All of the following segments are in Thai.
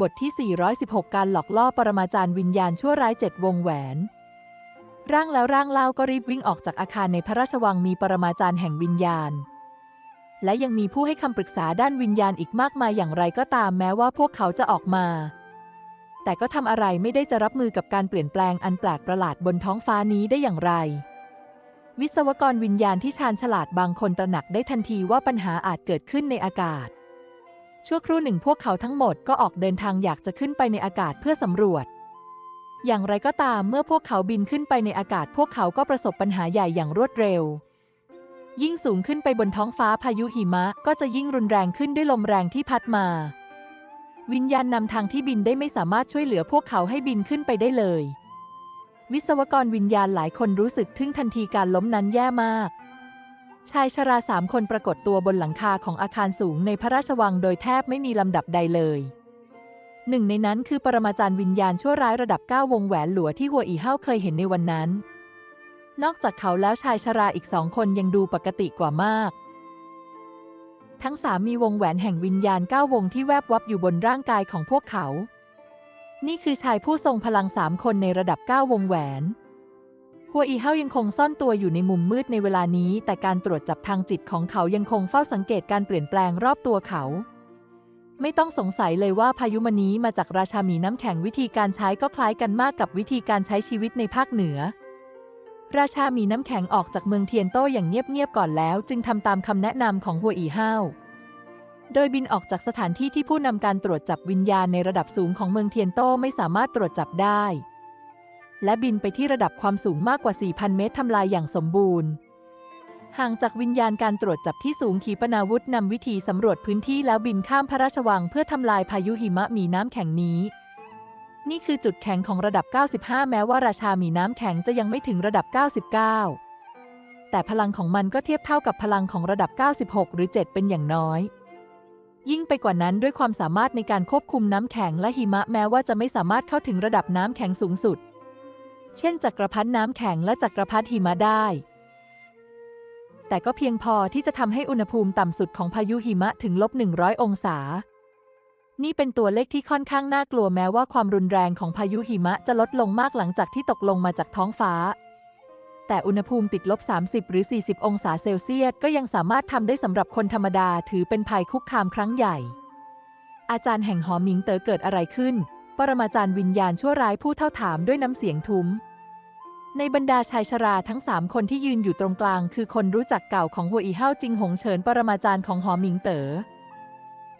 บทที่ 416 การหลอกล่อปรมาจารย์วิญญาณชั่วร้ายเจ็ดวงแหวน ร่างแล้วร่างเล่าก็รีบวิ่งออกจากอาคารในพระราชวังมีปรมาจารย์แห่งวิญญาณ และยังมีผู้ให้คำปรึกษาด้านวิญญาณอีกมากมายอย่างไรก็ตามแม้ว่าพวกเขาจะออกมา แต่ก็ทำอะไรไม่ได้จะรับมือกับการเปลี่ยนแปลงอันแปลกประหลาดบนท้องฟ้านี้ได้อย่างไร วิศวกรวิญญาณที่ชาญฉลาดบางคนตระหนักได้ทันทีว่าปัญหาอาจเกิดขึ้นในอากาศ ชั่วครู่หนึ่งพวกเขาทั้งหมดก็ออกเดินทางอยากจะขึ้นไปในอากาศเพื่อสำรวจ อย่างไรก็ตามเมื่อพวกเขาบินขึ้นไปในอากาศ พวกเขาก็ประสบปัญหาใหญ่อย่างรวดเร็ว ยิ่งสูงขึ้นไปบนท้องฟ้าพายุหิมะก็จะยิ่งรุนแรงขึ้นด้วยลมแรงที่พัดมา วิญญาณนำทางที่บินได้ไม่สามารถช่วยเหลือพวกเขาให้บินขึ้นไปได้เลย วิศวกรวิญญาณหลายคนรู้สึกทึ่งทันทีการล้มนั้นแย่มาก ชายชราสามคนปรากฏตัวบนหลังคาของอาคารสูงในพระราชวังโดยแทบไม่มีลำดับใดเลย หนึ่งในนั้นคือปรมาจารย์วิญญาณชั่วร้ายระดับ 9 วงแหวนหลัวที่หัวอีเฮ้าเคยเห็นในวันนั้น นอกจากเขาแล้วชายชราอีกสองคนยังดูปกติกว่ามาก ทั้งสามมีวงแหวนแห่งวิญญาณ 9 วงที่แวบวับอยู่บนร่างกายของพวกเขา นี่คือชายผู้ทรงพลังสามคนในระดับ 9 วงแหวน หัวอีเฮายังคงซ่อนตัวอยู่ในมุมมืดในเวลานี้ แต่การตรวจจับทางจิตของเขายังคงเฝ้าสังเกตการเปลี่ยนแปลงรอบตัวเขา ไม่ต้องสงสัยเลยว่าพายุมนี้มาจากราชาหมีน้ำแข็งวิธีการใช้ก็คล้ายกันมากกับวิธีการใช้ชีวิตในภาคเหนือ ราชาหมีน้ำแข็งออกจากเมืองเทียนโต้อย่างเงียบๆก่อนแล้ว จึงทำตามคำแนะนำของหัวอีเฮาโดยบินออกจากสถานที่ที่ผู้นำการตรวจจับวิญญาณในระดับสูงของเมืองเทียนโต้ไม่สามารถตรวจจับได้ และบินไปที่ระดับความสูงมากกว่า 4,000 เมตรทำลายอย่างสมบูรณ์ ห่างจากวิญญาณการตรวจจับที่สูงขีปนาวุธนำวิธีสำรวจพื้นที่แล้วบินข้ามพระราชวังเพื่อทำลายพายุหิมะมีน้ำแข็งนี้ นี่คือจุดแข็งของระดับ 95 แม้ว่าราชามีน้ำแข็งจะยังไม่ถึงระดับ 99 แต่พลังของมันก็เทียบเท่ากับพลังของระดับ 96 หรือ 7 เป็นอย่างน้อยยิ่งไปกว่านั้นด้วยความสามารถในการควบคุมน้ำแข็งและหิมะแม้ว่าจะไม่สามารถเข้าถึงระดับน้ำแข็งสูงสุด เช่นจักรพรรดิน้ำแข็งและจักรพรรดิหิมะได้ แต่ก็เพียงพอที่จะทำให้อุณหภูมิต่ำสุดของพายุหิมะถึงลบ 100 องศา นี่เป็นตัวเลขที่ค่อนข้างน่ากลัวแม้ว่าความรุนแรงของพายุหิมะจะลดลงมากหลังจากที่ตกลงมาจากท้องฟ้า แต่อุณหภูมิติดลบ 30 หรือ 40 องศาเซลเซียสก็ยังสามารถทำได้สำหรับคนธรรมดาถือเป็นภัยคุกคามครั้งใหญ่ อาจารย์แห่งหอหมิงเต๋อเกิดอะไรขึ้น ปรมาจารย์วิญญาณชั่วร้ายผู้เท่าถามด้วยน้ำเสียงทุ้ม ในบรรดาชายชราทั้งสามคนที่ยืนอยู่ตรงกลาง คือคนรู้จักเก่าของหัวอีเฮาจิงหงเฉินปรมาจารย์ของหอหมิงเต๋อ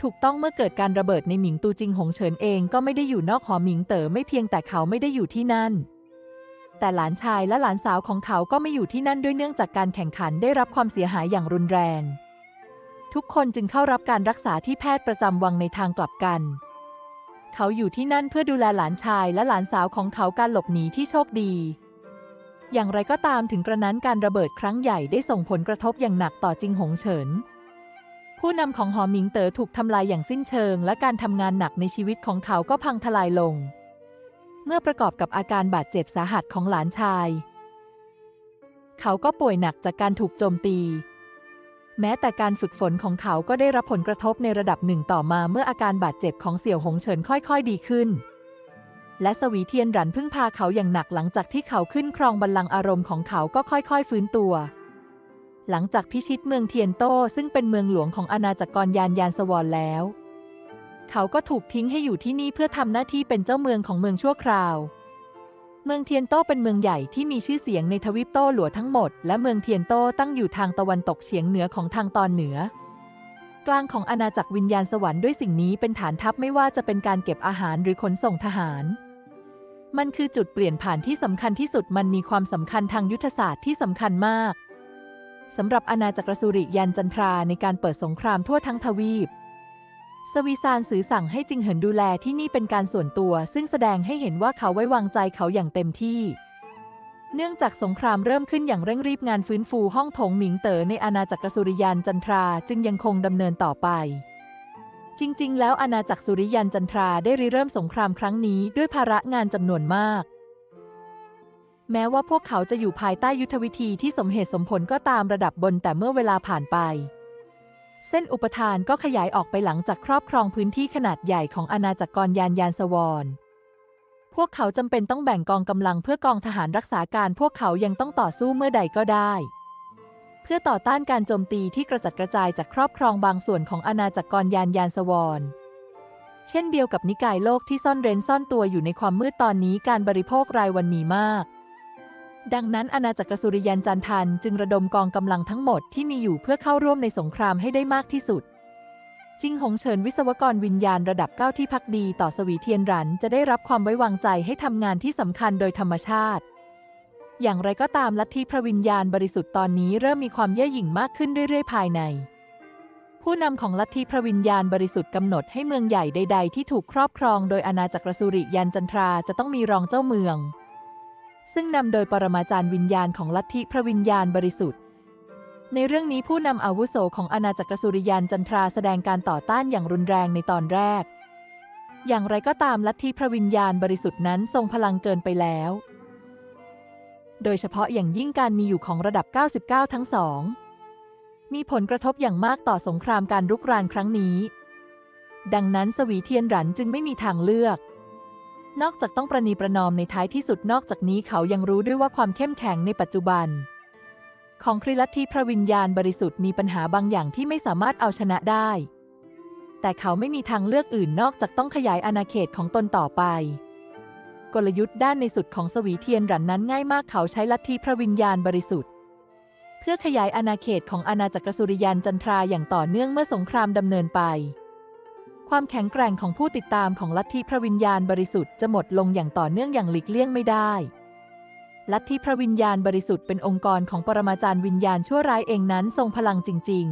ถูกต้องเมื่อเกิดการระเบิดในหมิงตูจิงหงเฉินเองก็ไม่ได้อยู่นอกหอหมิงเต๋อไม่เพียงแต่เขาไม่ได้อยู่ที่นั่น แต่หลานชายและหลานสาวของเขาก็ไม่อยู่ที่นั่นด้วยเนื่องจากการแข่งขันได้รับความเสียหายอย่างรุนแรง ทุกคนจึงเข้ารับการรักษาที่แพทย์ประจำวังในทางกลับกัน เขาอยู่ที่นั่นเพื่อดูแลหลานชายและหลานสาวของเขาการหลบหนีที่โชคดี อย่างไรก็ตามถึงกระนั้นการระเบิดครั้งใหญ่ได้ส่งผลกระทบอย่างหนักต่อจิงหงเฉิน ผู้นำของหอหมิงเต๋อถูกทำลายอย่างสิ้นเชิง และการทำงานหนักในชีวิตของเขาก็พังทลายลง เมื่อประกอบกับอาการบาดเจ็บสาหัสของหลานชาย เขาก็ป่วยหนักจากการถูกโจมตี แม้แต่การฝึกฝนของเขาก็ได้รับผลกระทบในระดับหนึ่งต่อมาเมื่ออาการบาดเจ็บของเสี่ยวหงเฉินค่อยๆ ดีขึ้น และสวีเทียนรันพึ่งพาเขาอย่างหนักหลังจากที่เขาขึ้นครองบัลลังก์อารมณ์ของเขาก็ค่อยๆ ฟื้นตัว หลังจากพิชิตเมืองเทียนโต้ซึ่งเป็นเมืองหลวงของอาณาจักรกรยานยานสวรแล้ว เขาก็ถูกทิ้งให้อยู่ที่นี่เพื่อทำหน้าที่เป็นเจ้าเมืองของเมืองชั่วคราว เมืองเทียนโตเป็นเมืองใหญ่ที่มีชื่อเสียงในทวีปโตหลัวทั้งหมด และเมืองเทียนโตตั้งอยู่ทางตะวันตกเฉียงเหนือของทางตอนเหนือ กลางของอาณาจักรวิญญาณสวรรค์ด้วยสิ่งนี้เป็นฐานทัพไม่ว่าจะเป็นการเก็บอาหารหรือขนส่งทหาร มันคือจุดเปลี่ยนผ่านที่สำคัญที่สุดมันมีความสำคัญทางยุทธศาสตร์ที่สำคัญมากสำหรับอาณาจักรสุริยันจันทราในการเปิดสงครามทั่วทั้งทวีป สวีซานสื่อสั่งให้จิงเหินดูแลที่นี่เป็นการส่วนตัว ซึ่งแสดงให้เห็นว่าเขาไว้วางใจเขาอย่างเต็มที่ เนื่องจากสงครามเริ่มขึ้นอย่างเร่งรีบงานฟื้นฟูห้องโถงหมิงเต๋อในอาณาจักรสุริยันจันทราจึงยังคงดำเนินต่อไป จริง ๆ แล้วอาณาจักรสุริยันจันทราได้ริเริ่มสงครามครั้งนี้ด้วยภาระงานจำนวนมาก แม้ว่าพวกเขาจะอยู่ภายใต้ยุทธวิธีที่สมเหตุสมผลก็ตามระดับบนแต่เมื่อเวลาผ่านไป เส้นอุปทานก็ขยายออกไปหลังจากครอบครองพื้นที่ขนาดใหญ่ของอาณาจักรกรยานยานสวรพวกเขาจำเป็นต้องแบ่งกองกำลังเพื่อกองทหารรักษาการพวกเขายังต้องต่อสู้เมื่อใดก็ได้ เพื่อต่อต้านการโจมตีที่กระจัดกระจายจากครอบครองบางส่วนของอาณาจักรกรยานยานสวรเช่นเดียวกับนิกายโลกที่ซ่อนเร้นซ่อนตัวอยู่ในความมืดตอนนี้การบริโภครายวันมีมาก ดังนั้นอาณาจักรสุริยันจันทันจึงระดมกองกำลังทั้งหมดที่มีอยู่เพื่อเข้าร่วมในสงครามให้ได้มากที่สุด จิงหงเฉินวิศวกรวิญญาณระดับเก้าที่พักดีต่อสวีเทียนรันจะได้รับความไว้วางใจให้ทำงานที่สำคัญโดยธรรมชาติ อย่างไรก็ตามลัทธิพระวิญญาณบริสุทธิ์ตอนนี้เริ่มมีความเย่อหยิ่งมากขึ้นเรื่อยๆ ภายใน ผู้นำของลัทธิพระวิญญาณบริสุทธิ์กำหนดให้เมืองใหญ่ใด ๆ ที่ถูกครอบครอง โดยอาณาจักรสุริยันจันทราจะต้องมีรองเจ้าเมือง ซึ่งนำโดยปรมาจารย์วิญญาณของลัทธิพระวิญญาณบริสุทธิ์ ในเรื่องนี้ผู้นำอาวุโสของอาณาจักรสุริยันจันทราแสดงการต่อต้านอย่างรุนแรงในตอนแรก อย่างไรก็ตามลัทธิพระวิญญาณบริสุทธิ์นั้นทรงพลังเกินไปแล้ว โดยเฉพาะอย่างยิ่งการมีอยู่ของระดับ 99 ทั้งสองมีผลกระทบอย่างมากต่อสงครามการรุกรานครั้งนี้ ดังนั้นสวีเทียนหรันจึงไม่มีทางเลือก นอกจากต้องประนีประนอมในท้ายที่สุดนอกจากนี้เขายังรู้ด้วยว่าความเข้มแข็งในปัจจุบัน ของคริลัทธิพระวิญญาณบริสุทธิ์มีปัญหาบางอย่างที่ไม่สามารถเอาชนะได้ แต่เขาไม่มีทางเลือกอื่นนอกจากต้องขยายอาณาเขตของตนต่อไป กลยุทธ์ด้านในสุดของสวีเทียนหรันนั้นง่ายมากเขาใช้ลัทธิพระวิญญาณบริสุทธิ์ เพื่อขยายอาณาเขตของอาณาจักรสุริยันจันทราอย่างต่อเนื่องเมื่อสงครามดำเนินไป ความแข็งแกร่งของผู้ติดตามของลัทธิพระวิญญาณบริสุทธิ์จะหมดลงอย่างต่อเนื่องอย่างหลีกเลี่ยงไม่ได้ ลัทธิพระวิญญาณบริสุทธิ์เป็นองค์กรของปรมาจารย์วิญญาณชั่วร้ายเองนั้นทรงพลังจริง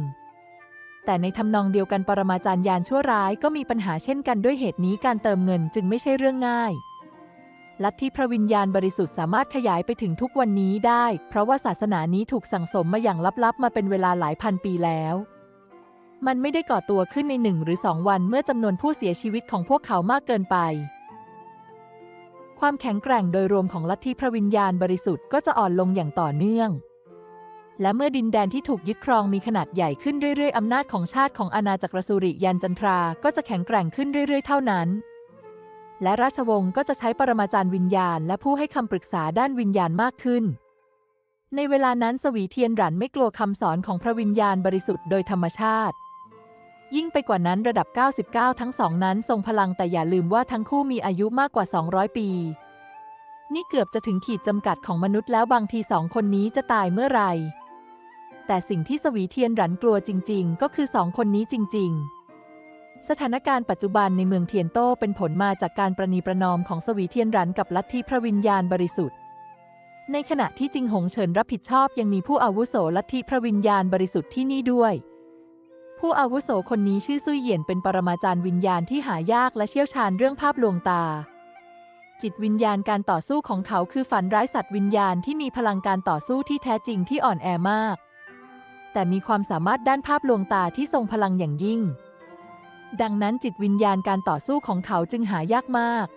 ๆ แต่ในทำนองเดียวกันปรมาจารย์ยานชั่วร้ายก็มีปัญหาเช่นกันด้วยเหตุนี้การเติมเงินจึงไม่ใช่เรื่องง่ายลัทธิพระวิญญาณบริสุทธิ์สามารถขยายไปถึงทุกวันนี้ได้ เพราะว่าศาสนานี้ถูกสั่งสมมาอย่างลับๆ มาเป็นเวลาหลายพันปีแล้ว มันไม่ได้ก่อตัวขึ้นในหนึ่งหรือสองวันเมื่อจำนวนผู้เสียชีวิตของพวกเขามากเกินไป ความแข็งแกร่งโดยรวมของลัทธิพระวิญญาณบริสุทธิ์ก็จะอ่อนลงอย่างต่อเนื่อง และเมื่อดินแดนที่ถูกยึดครองมีขนาดใหญ่ขึ้นเรื่อยๆอำนาจของชาติของอาณาจักรสุริยันจันทราก็จะแข็งแกร่งขึ้นเรื่อย ๆ เท่านั้น และราชวงศ์ก็จะใช้ปรมาจารย์วิญญาณ และผู้ให้คำปรึกษาด้านวิญญาณมากขึ้นในเวลานั้นสวีเทียนหรันไม่กลัวคำสอนของพระวิญญาณบริสุทธิ์โดยธรรมชาติ ยิ่งไปกว่านั้นระดับ 99 ทั้งสองนั้นทรงพลังแต่อย่าลืมว่าทั้งคู่มีอายุมากกว่า 200 ปี นี่เกือบจะถึงขีดจำกัดของมนุษย์แล้วบางทีสองคนนี้จะตายเมื่อไหร่แต่สิ่งที่สวีเทียนหรันกลัวจริง ๆ ก็คือสองคนนี้จริง ๆ สถานการณ์ปัจจุบันในเมืองเทียนโต้เป็นผลมาจากการประนีประนอมของสวีเทียนหรันกับลัทธิพระวิญญาณบริสุทธิ์ ในขณะที่จิงหงเฉินรับผิดชอบยังมีผู้อาวุโสลัทธิพระวิญญาณบริสุทธิ์ที่นี่ด้วย ผู้อาวุโสคนนี้ชื่อซุยเหยียนเป็นปรมาจารย์วิญญาณที่หายากและเชี่ยวชาญเรื่องภาพลวงตา จิตวิญญาณการต่อสู้ของเขาคือฝันร้ายสัตว์วิญญาณที่มีพลังการต่อสู้ที่แท้จริงที่อ่อนแอมาก แต่มีความสามารถด้านภาพลวงตาที่ทรงพลังอย่างยิ่ง ดังนั้นจิตวิญญาณการต่อสู้ของเขาจึงหายากมาก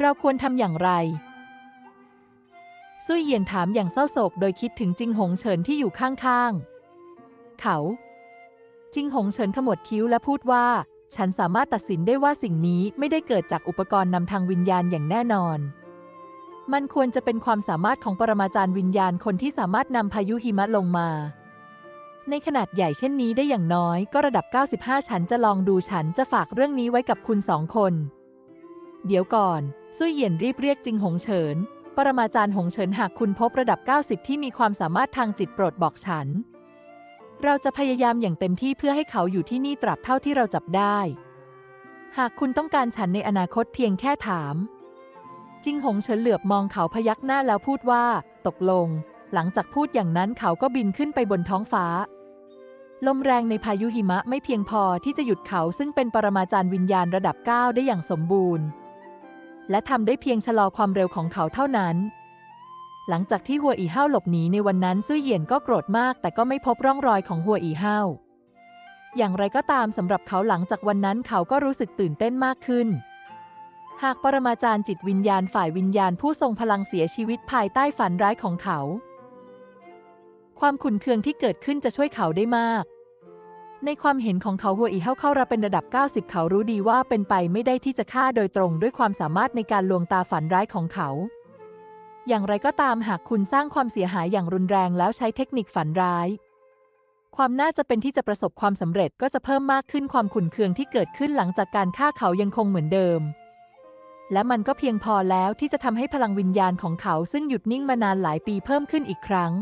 เราควรทำอย่างไรซุยเหยียนถามอย่างเศร้าโศกโดยคิดถึงจิงหงเฉินที่อยู่ข้างๆ เขา จิงหงเฉินขมวดคิ้วและพูดว่า ฉันสามารถตัดสินได้ว่าสิ่งนี้ไม่ได้เกิดจากอุปกรณ์นำทางวิญญาณอย่างแน่นอน มันควรจะเป็นความสามารถของปรมาจารย์วิญญาณคนที่สามารถนำพายุหิมะลงมา ในขนาดใหญ่เช่นนี้ได้อย่างน้อยก็ระดับ 95 ฉันจะลองดูฉันจะฝากเรื่องนี้ไว้กับคุณสองคน เดี๋ยวก่อนซุยเหยียนรีบเรียกจิงหงเฉิน ปรมาจารย์หงเฉินหากคุณพบระดับ 90 ที่มีความสามารถทางจิตโปรดบอกฉัน เราจะพยายามอย่างเต็มที่เพื่อให้เขาอยู่ที่นี่ตราบเท่าที่เราจับได้ หากคุณต้องการฉันในอนาคตเพียงแค่ถาม จิงหงเฉินเหลือบมองเขาพยักหน้าแล้วพูดว่า ตกลง หลังจากพูดอย่างนั้นเขาก็บินขึ้นไปบนท้องฟ้า ลมแรงในพายุหิมะไม่เพียงพอที่จะหยุดเขาซึ่งเป็นปรมาจารย์วิญญาณระดับ 9 ได้อย่างสมบูรณ์ และทำได้เพียงชะลอความเร็วของเขาเท่านั้น หลังจากที่หัวอีเห้าหลบหนีในวันนั้นซุยเหยียนก็โกรธมาก แต่ก็ไม่พบร่องรอยของหัวอีเห้า อย่างไรก็ตามสำหรับเขาหลังจากวันนั้นเขาก็รู้สึกตื่นเต้นมากขึ้น หากปรมาจารย์จิตวิญญาณฝ่ายวิญญาณผู้ทรงพลังเสียชีวิตภายใต้ฝันร้ายของเขา ความขุ่นเคืองที่เกิดขึ้นจะช่วยเขาได้มากในความเห็นของเขาหัวอีเฮาเข้ารับเป็นระดับ 90 เขารู้ดีว่าเป็นไปไม่ได้ที่จะฆ่าโดยตรงด้วยความสามารถในการลวงตาฝันร้ายของเขา อย่างไรก็ตามหากคุณสร้างความเสียหายอย่างรุนแรงแล้วใช้เทคนิคฝันร้าย ความน่าจะเป็นที่จะประสบความสำเร็จก็จะเพิ่มมากขึ้นความขุ่นเคืองที่เกิดขึ้นหลังจากการฆ่าเขายังคงเหมือนเดิม และมันก็เพียงพอแล้วที่จะทำให้พลังวิญญาณของเขาซึ่งหยุดนิ่งมานานหลายปีเพิ่มขึ้นอีกครั้ง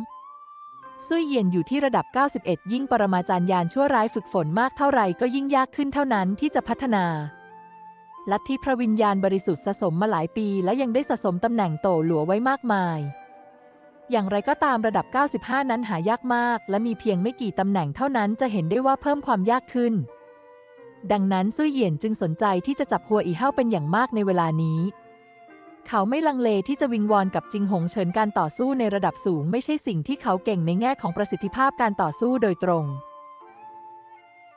ซุยเยียนอยู่ที่ระดับ 91 ยิ่งปรมาจารย์ยานชั่วร้ายฝึกฝนมากเท่าไหร่ก็ยิ่งยากขึ้นเท่านั้นที่จะพัฒนา ลัทธิพระวิญญาณบริสุทธิ์สะสมมาหลายปี และยังได้สะสมตำแหน่งโตหลัวไว้มากมาย อย่างไรก็ตามระดับ 95 นั้นหายากมาก และมีเพียงไม่กี่ตำแหน่งเท่านั้นจะเห็นได้ว่าเพิ่มความยากขึ้น ดังนั้นซุยเยียนจึงสนใจที่จะจับหัวอีเฮาเป็นอย่างมากในเวลานี้ เขาไม่ลังเลที่จะวิงวอนกับจิงหงเฉินการต่อสู้ในระดับสูง ไม่ใช่สิ่งที่เขาเก่งในแง่ของประสิทธิภาพการต่อสู้โดยตรง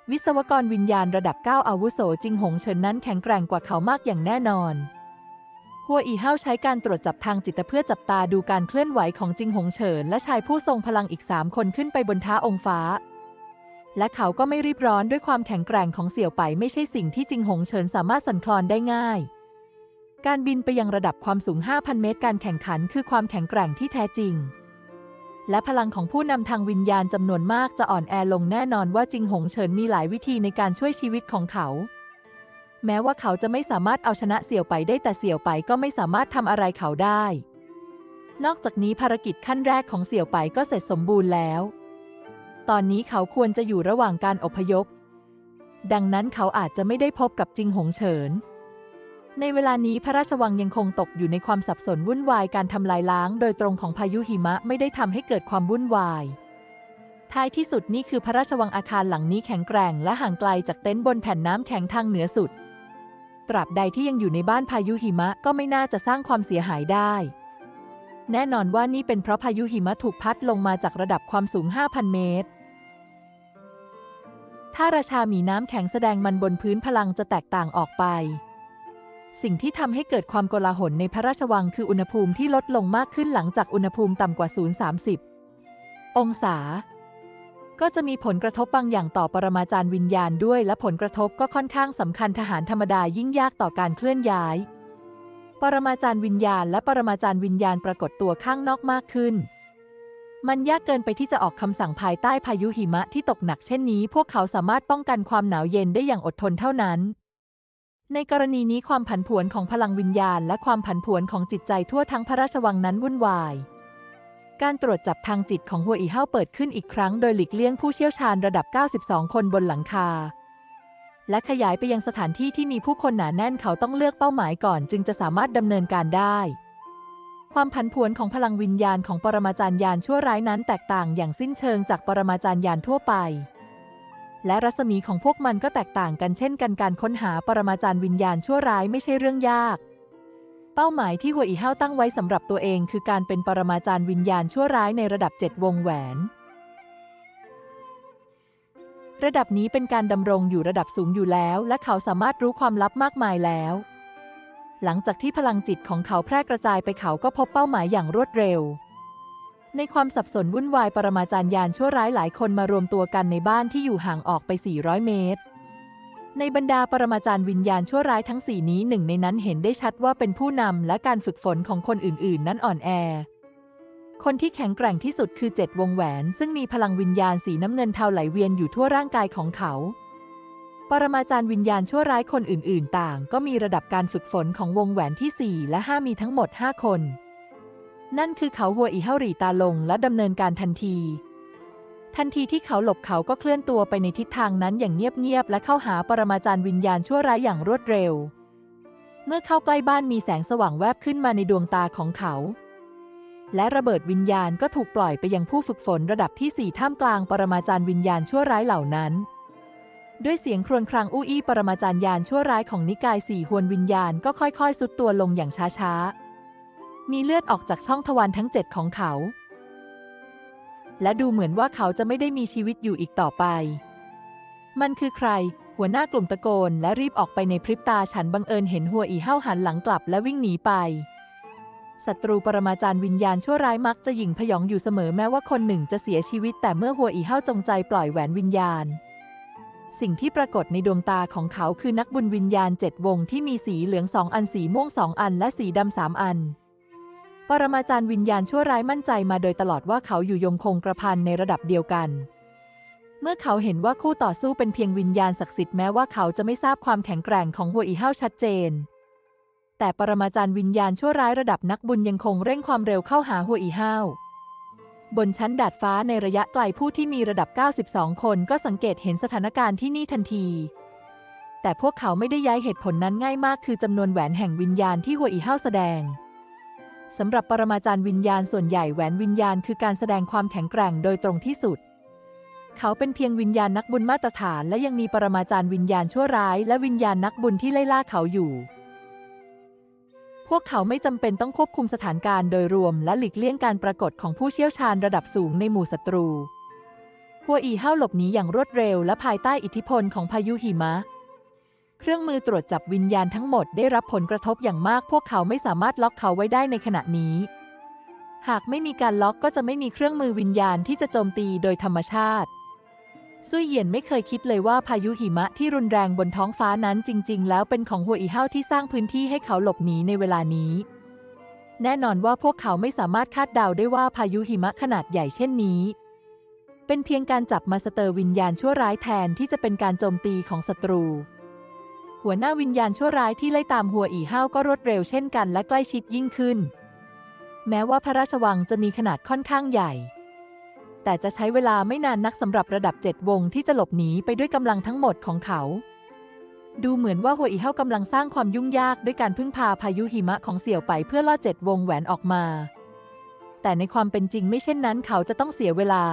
วิศวกรวิญญาณระดับ 9 อาวุโสจิงหงเฉินนั้นแข็งแกร่งกว่าเขามากอย่างแน่นอน หัวอีเฮาใช้การตรวจจับทางจิตเพื่อจับตาดูการเคลื่อนไหวของจิงหงเฉินและชายผู้ทรงพลังอีกสามคนขึ้นไปบนท้าองค์ฟ้า และเขาก็ไม่รีบร้อนด้วยความแข็งแกร่งของเสี่ยวไปไม่ใช่สิ่งที่จิงหงเฉินสามารถสั่นคลอนได้ง่าย การบินไปยังระดับความสูง 5,000 เมตร การแข่งขันคือความแข็งแกร่งที่แท้จริง และพลังของผู้นำทางวิญญาณจำนวนมากจะอ่อนแอลงแน่นอนว่าจิงหงเฉินมีหลายวิธีในการช่วยชีวิตของเขา แม้ว่าเขาจะไม่สามารถเอาชนะเสี่ยวไปได้แต่เสี่ยวไปก็ไม่สามารถทำอะไรเขาได้ นอกจากนี้ภารกิจขั้นแรกของเสี่ยวไปก็เสร็จสมบูรณ์แล้ว ตอนนี้เขาควรจะอยู่ระหว่างการอพยพ ดังนั้นเขาอาจจะไม่ได้พบกับจิงหงเฉิน ในเวลานี้พระราชวังยังคงตกอยู่ในความสับสนวุ่นวายการทำลายล้างโดยตรงของพายุหิมะไม่ได้ทำให้เกิดความวุ่นวาย ท้ายที่สุดนี่คือพระราชวังอาคารหลังนี้แข็งแกร่งและห่างไกลจากเต็นท์บนแผ่นน้ำแข็งทางเหนือสุด ตราบใดที่ยังอยู่ในบ้านพายุหิมะก็ไม่น่าจะสร้างความเสียหายได้ แน่นอนว่านี่เป็นเพราะพายุหิมะถูกพัดลงมาจากระดับความสูง 5,000 เมตรถ้าราชาหมีน้ำแข็งแสดงมันบนพื้นพลังจะแตกต่างออกไป สิ่งที่ทำให้เกิดความโกลาหลในพระราชวังคืออุณหภูมิที่ลดลงมากขึ้นหลังจากอุณหภูมิต่ำกว่า 0.30 องศา ก็จะมีผลกระทบบางอย่างต่อปรมาจารย์วิญญาณด้วย และผลกระทบก็ค่อนข้างสำคัญทหารธรรมดายิ่งยากต่อการเคลื่อนย้าย ปรมาจารย์วิญญาณ และปรมาจารย์วิญญาณปรากฏตัวข้างนอกมากขึ้น มันยากเกินไปที่จะออกคำสั่งภายใต้พายุหิมะที่ตกหนักเช่นนี้ พวกเขาสามารถป้องกันความหนาวเย็นได้อย่างอดทนเท่านั้น ในกรณีนี้ความผันผวนของพลังวิญญาณ และความผันผวนของจิตใจทั่วทั้งพระราชวังนั้นวุ่นวาย การตรวจจับทางจิตของหัวอีเฮาเปิดขึ้นอีกครั้งโดยหลีกเลี่ยงผู้เชี่ยวชาญระดับ 92 คนบนหลังคา และขยายไปยังสถานที่ที่มีผู้คนหนาแน่นเขาต้องเลือกเป้าหมายก่อน จึงจะสามารถดำเนินการได้ ความผันผวนของพลังวิญญาณของปรมาจารย์ยานชั่วร้ายนั้นแตกต่างอย่างสิ้นเชิงจากปรมาจารย์ยานทั่วไป และรัศมีของพวกมันก็แตกต่างกันเช่นกันการค้นหาปรมาจารย์วิญญาณชั่วร้ายไม่ใช่เรื่องยาก เป้าหมายที่หัวอีเฮาตั้งไว้สำหรับตัวเอง คือการเป็นปรมาจารย์วิญญาณชั่วร้ายในระดับ 7 วงแหวน ระดับนี้เป็นการดำรงอยู่ระดับสูงอยู่แล้ว และเขาสามารถรู้ความลับมากมายแล้ว หลังจากที่พลังจิตของเขาแพร่กระจายไปเขาก็พบเป้าหมายอย่างรวดเร็ว ในความสับสนวุ่นวายปรมาจารย์ยานชั่วร้ายหลายคนมารวมตัวกันในบ้านที่อยู่ห่างออกไป 400 เมตร ในบรรดาปรมาจารย์วิญญาณชั่วร้ายทั้งสี่นี้หนึ่งในนั้นเห็นได้ชัดว่าเป็นผู้นำและการฝึกฝนของคนอื่น ๆ นั้นอ่อนแอ คนที่แข็งแกร่งที่สุดคือเจ็ดวงแหวน ซึ่งมีพลังวิญญาณสีน้ำเงินเทาไหลเวียนอยู่ทั่วร่างกายของเขา ปรมาจารย์วิญญาณชั่วร้ายคนอื่น ๆ ต่าง ก็มีระดับการฝึกฝนของวงแหวนที่ 4 และ 5 มีทั้งหมด 5 คน นั่นคือเขาหัวอีเฮาหรีตาลงและดำเนินการทันที ทันทีที่เขาหลบเขาก็เคลื่อนตัวไปในทิศทางนั้นอย่างเงียบๆและเข้าหาปรมาจารย์วิญญาณชั่วร้ายอย่างรวดเร็ว เมื่อเข้าใกล้บ้านมีแสงสว่างแวบขึ้นมาในดวงตาของเขา และระเบิดวิญญาณก็ถูกปล่อยไปยังผู้ฝึกฝนระดับที่4ท่ามกลางปรมาจารย์วิญญาณชั่วร้ายเหล่านั้นด้วยเสียงครวญครางอู้อี้ปรมาจารย์ยานชั่วร้ายของนิกายสี่หวนวิญญาณก็ค่อยๆ สุดตัวลงอย่างช้าๆ มีเลือดออกจากช่องทวารทั้งเจ็ดของเขา และดูเหมือนว่าเขาจะไม่ได้มีชีวิตอยู่อีกต่อไป มันคือใคร หัวหน้ากลุ่มตะโกน และรีบออกไปในพริบตาฉันบังเอิญเห็นหัวอีเห้าหันหลังกลับและวิ่งหนีไปศัตรูปรมาจารย์วิญญาณชั่วร้ายมักจะหยิ่งพยองอยู่เสมอแม้ว่าคนหนึ่งจะเสียชีวิต แต่เมื่อหัวอีเห้าจงใจปล่อยแหวนวิญญาณ สิ่งที่ปรากฏในดวงตาของเขาคือนักบุญวิญญาณเจ็ดวงที่มีสีเหลืองสองอันสีม่วงสองอันและสีดำสามอัน ปรมาจารย์วิญญาณชั่วร้ายมั่นใจมาโดยตลอดว่าเขาอยู่ยงคงกระพันในระดับเดียวกัน เมื่อเขาเห็นว่าคู่ต่อสู้เป็นเพียงวิญญาณศักดิ์สิทธิ์แม้ว่าเขาจะไม่ทราบความแข็งแกร่งของหัวอีเฮาชัดเจน แต่ปรมาจารย์วิญญาณชั่วร้ายระดับนักบุญยังคงเร่งความเร็วเข้าหาหัวอีเฮาบนชั้นดาดฟ้าในระยะไกลผู้ที่มีระดับ 92 คนก็สังเกตเห็นสถานการณ์ที่นี่ทันที แต่พวกเขาไม่ได้ย้ายเหตุผลนั้นง่ายมากคือจำนวนแหวนแห่งวิญญาณที่หัวอีเฮาแสดง สำหรับปรมาจารย์วิญญาณส่วนใหญ่แหวนวิญญาณคือการแสดงความแข็งแกร่งโดยตรงที่สุด เขาเป็นเพียงวิญญาณนักบุญมาตรฐาน และยังมีปรมาจารย์วิญญาณชั่วร้าย และวิญญาณนักบุญที่ไล่ล่าเขาอยู่ พวกเขาไม่จำเป็นต้องควบคุมสถานการณ์โดยรวม และหลีกเลี่ยงการปรากฏของผู้เชี่ยวชาญระดับสูงในหมู่ศัตรู หัวอีเฮาหลบหนีอย่างรวดเร็ว และภายใต้อิทธิพลของพายุหิมะ เครื่องมือตรวจจับวิญญาณทั้งหมดได้รับผลกระทบอย่างมาก พวกเขาไม่สามารถล็อกเขาไว้ได้ในขณะนี้ หากไม่มีการล็อกก็จะไม่มีเครื่องมือวิญญาณที่จะโจมตีโดยธรรมชาติ ซุยเหยียนไม่เคยคิดเลยว่าพายุหิมะที่รุนแรงบนท้องฟ้านั้นจริง ๆ แล้วเป็นของหัวอีเฮาที่สร้างพื้นที่ให้เขาหลบหนีในเวลานี้ แน่นอนว่าพวกเขาไม่สามารถคาดเดาได้ว่าพายุหิมะขนาดใหญ่เช่นนี้เป็นเพียงการจับมาสเตอร์วิญญาณชั่วร้ายแทนที่จะเป็นการโจมตีของศัตรู หัวหน้าวิญญาณชั่วร้ายที่ไล่ตามหัวอีเฮาวก็รวดเร็วเช่นกันและใกล้ชิดยิ่งขึ้น แม้ว่าพระราชวังจะมีขนาดค่อนข้างใหญ่ แต่จะใช้เวลาไม่นานนักสำหรับระดับเจ็ดวงที่จะหลบหนีไปด้วยกำลังทั้งหมดของเขา ดูเหมือนว่าหัวอีเฮากำลังสร้างความยุ่งยากด้วยการพึ่งพาพายุหิมะของเสี่ยวไปเพื่อล่อเจ็ดวงแหวนออกมา แต่ในความเป็นจริงไม่เช่นนั้นเขาจะต้องเสียเวลา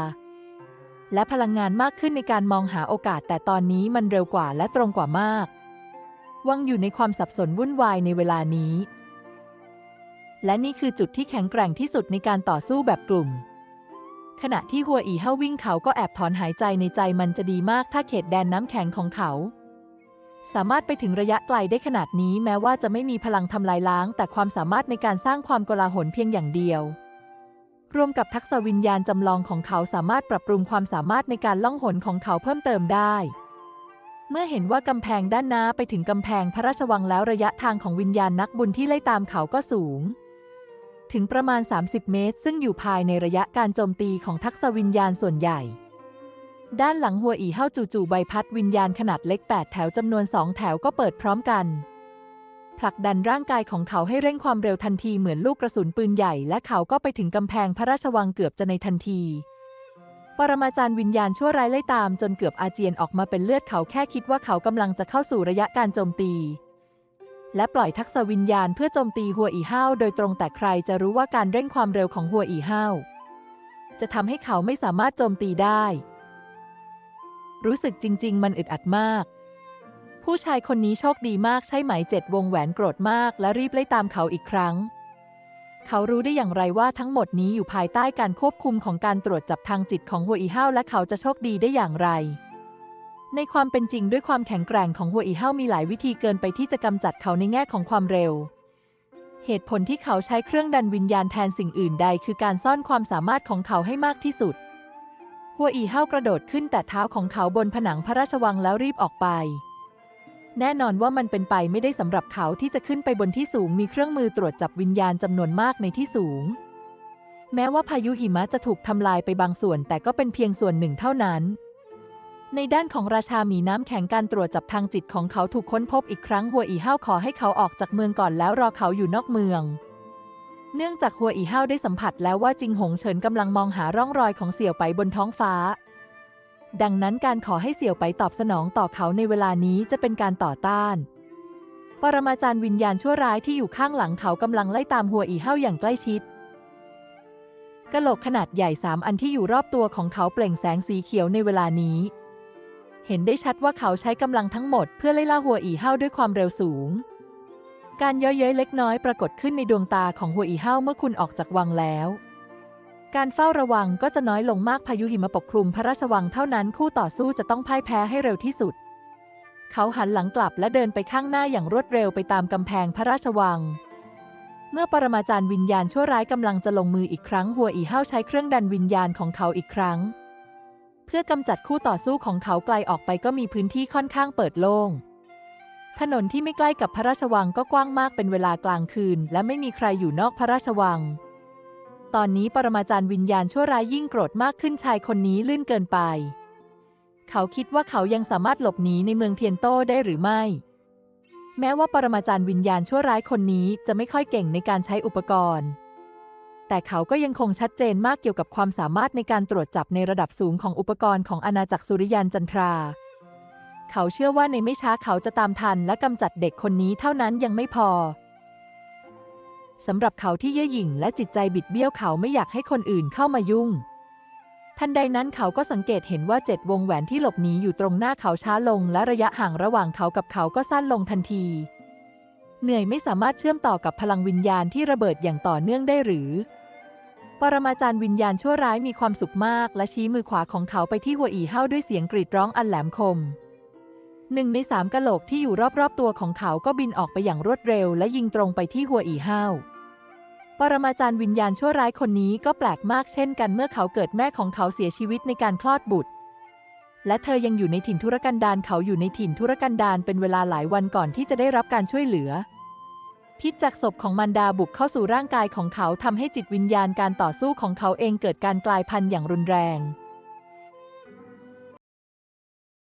และพลังงานมากขึ้นในการมองหาโอกาส แต่ตอนนี้มันเร็วกว่าและตรงกว่ามาก วังอยู่ในความสับสนวุ่นวายในเวลานี้ และนี่คือจุดที่แข็งแกร่งที่สุดในการต่อสู้แบบกลุ่ม ขณะที่หัวอีเฮาวิ่งเขาก็แอบถอนหายใจในใจมันจะดีมากถ้าเขตแดนน้ำแข็งของเขา สามารถไปถึงระยะไกลได้ขนาดนี้แม้ว่าจะไม่มีพลังทำลายล้าง แต่ความสามารถในการสร้างความโกลาหลเพียงอย่างเดียวรวมกับทักษะวิญญาณจำลองของเขาสามารถปรับปรุงความสามารถในการล่องหนของเขาเพิ่มเติมได้ เมื่อเห็นว่ากำแพงด้านหน้าไปถึงกำแพงพระราชวังแล้วระยะทางของวิญญาณนักบุญที่ไล่ตามเขาก็สูง ถึงประมาณ 30 เมตร ซึ่งอยู่ภายในระยะการโจมตีของทักษะวิญญาณส่วนใหญ่ ด้านหลังหัวอีเฮาจู่ๆใบพัดวิญญาณขนาดเล็ก 8 แถวจำนวน 2 แถวก็เปิดพร้อมกัน ผลักดันร่างกายของเขาให้เร่งความเร็วทันทีเหมือนลูกกระสุนปืนใหญ่ และเขาก็ไปถึงกำแพงพระราชวังเกือบจะในทันที ปรมาจารย์วิญญาณชั่วร้ายไล่ตามจนเกือบอาเจียนออกมาเป็นเลือดเขาแค่คิดว่าเขากำลังจะเข้าสู่ระยะการโจมตี และปล่อยทักษะวิญญาณเพื่อโจมตีหัวอีเฮาวโดยตรงแต่ใครจะรู้ว่าการเร่งความเร็วของหัวอีเฮาวจะทำให้เขาไม่สามารถโจมตีได้ รู้สึกจริง ๆ มันอึดอัดมาก ผู้ชายคนนี้โชคดีมากใช่ไหมเจ็ดวงแหวนโกรธมากและรีบไล่ตามเขาอีกครั้ง เขารู้ได้อย่างไรว่าทั้งหมดนี้อยู่ภายใต้การควบคุมของการตรวจจับทางจิตของหัวอีเฮาและเขาจะโชคดีได้อย่างไร ในความเป็นจริงด้วยความแข็งแกร่งของหัวอีเฮามีหลายวิธีเกินไปที่จะกำจัดเขาในแง่ของความเร็ว เหตุผลที่เขาใช้เครื่องดันวิญญาณแทนสิ่งอื่นใด คือการซ่อนความสามารถของเขาให้มากที่สุด หัวอีเฮากระโดดขึ้นแต่เท้าของเขาบนผนังพระราชวังแล้วรีบออกไป แน่นอนว่ามันเป็นไปไม่ได้สำหรับเขาที่จะขึ้นไปบนที่สูงมีเครื่องมือตรวจจับวิญญาณจำนวนมากในที่สูง แม้ว่าพายุหิมะจะถูกทำลายไปบางส่วน แต่ก็เป็นเพียงส่วนหนึ่งเท่านั้น ในด้านของราชาหมีน้ำแข็งการตรวจจับทางจิตของเขาถูกค้นพบอีกครั้งหัวอีเฮาขอให้เขาออกจากเมืองก่อนแล้วรอเขาอยู่นอกเมือง เนื่องจากหัวอีเฮาได้สัมผัสแล้วว่าจิงหงเฉินกำลังมองหาร่องรอยของเสี่ยวไปบนท้องฟ้า ดังนั้นการขอให้เสี่ยวไปตอบสนองต่อเขาในเวลานี้จะเป็นการต่อต้าน ปรมาจารย์วิญญาณชั่วร้ายที่อยู่ข้างหลังเขากำลังไล่ตามหัวอีเฮาอย่างใกล้ชิดกะโหลกขนาดใหญ่สามอันที่อยู่รอบตัวของเขาเปล่งแสงสีเขียวในเวลานี้ เห็นได้ชัดว่าเขาใช้กำลังทั้งหมดเพื่อไล่ล่าหัวอีเฮาด้วยความเร็วสูง การเย้ยเย้ยเล็กน้อยปรากฏขึ้นในดวงตาของหัวอีเฮาเมื่อคุณออกจากวังแล้ว การเฝ้าระวังก็จะน้อยลงมากพายุหิมะปกคลุมพระราชวังเท่านั้นคู่ต่อสู้จะต้องพ่ายแพ้ให้เร็วที่สุด เขาหันหลังกลับและเดินไปข้างหน้าอย่างรวดเร็วไปตามกำแพงพระราชวัง เมื่อปรมาจารย์วิญญาณชั่วร้ายกำลังจะลงมืออีกครั้งหัวอีเฮาใช้เครื่องดันวิญญาณของเขาอีกครั้ง เพื่อกำจัดคู่ต่อสู้ของเขาไกลออกไปก็มีพื้นที่ค่อนข้างเปิดโล่งถนนที่ไม่ใกล้กับพระราชวังก็กว้างมากเป็นเวลากลางคืน และไม่มีใครอยู่นอกพระราชวัง ตอนนี้ปรมาจารย์วิญญาณชั่วร้ายยิ่งโกรธมากขึ้นชายคนนี้ลื่นเกินไป เขาคิดว่าเขายังสามารถหลบหนีในเมืองเทียนโต้ได้หรือไม่ แม้ว่าปรมาจารย์วิญญาณชั่วร้ายคนนี้จะไม่ค่อยเก่งในการใช้อุปกรณ์ แต่เขาก็ยังคงชัดเจนมากเกี่ยวกับความสามารถในการตรวจจับในระดับสูงของอุปกรณ์ของอาณาจักรสุริยันจันทรา เขาเชื่อว่าในไม่ช้าเขาจะตามทันและกำจัดเด็กคนนี้เท่านั้นยังไม่พอ สำหรับเขาที่เย่หยิ่งและจิตใจบิดเบี้ยวเขาไม่อยากให้คนอื่นเข้ามายุ่ง ทันใดนั้นเขาก็สังเกตเห็นว่าเจ็ดวงแหวนที่หลบหนีอยู่ตรงหน้าเขาช้าลง และระยะห่างระหว่างเขากับเขาก็สั้นลงทันที เหนื่อยไม่สามารถเชื่อมต่อกับพลังวิญญาณที่ระเบิดอย่างต่อเนื่องได้หรือ ปรมาจารย์วิญญาณชั่วร้ายมีความสุขมาก และชี้มือขวาของเขาไปที่หัวอีเฮ้าด้วยเสียงกรีดร้องอันแหลมคม หนึ่งในสามกะโหลกที่อยู่รอบๆตัวของเขาก็บินออกไปอย่างรวดเร็ว และยิงตรงไปที่หัวอีเฮ้าปรมาจารย์วิญญาณชั่วร้ายคนนี้ก็แปลกมากเช่นกันเมื่อเขาเกิดแม่ของเขาเสียชีวิตในการคลอดบุตร และเธอยังอยู่ในถิ่นทุรกันดารเขาอยู่ในถิ่นทุรกันดารเป็นเวลาหลายวันก่อนที่จะได้รับการช่วยเหลือ พิษจากศพของมันดาบุกเข้าสู่ร่างกายของเขาทำให้จิตวิญญาณการต่อสู้ของเขาเองเกิดการกลายพันธุ์อย่างรุนแรง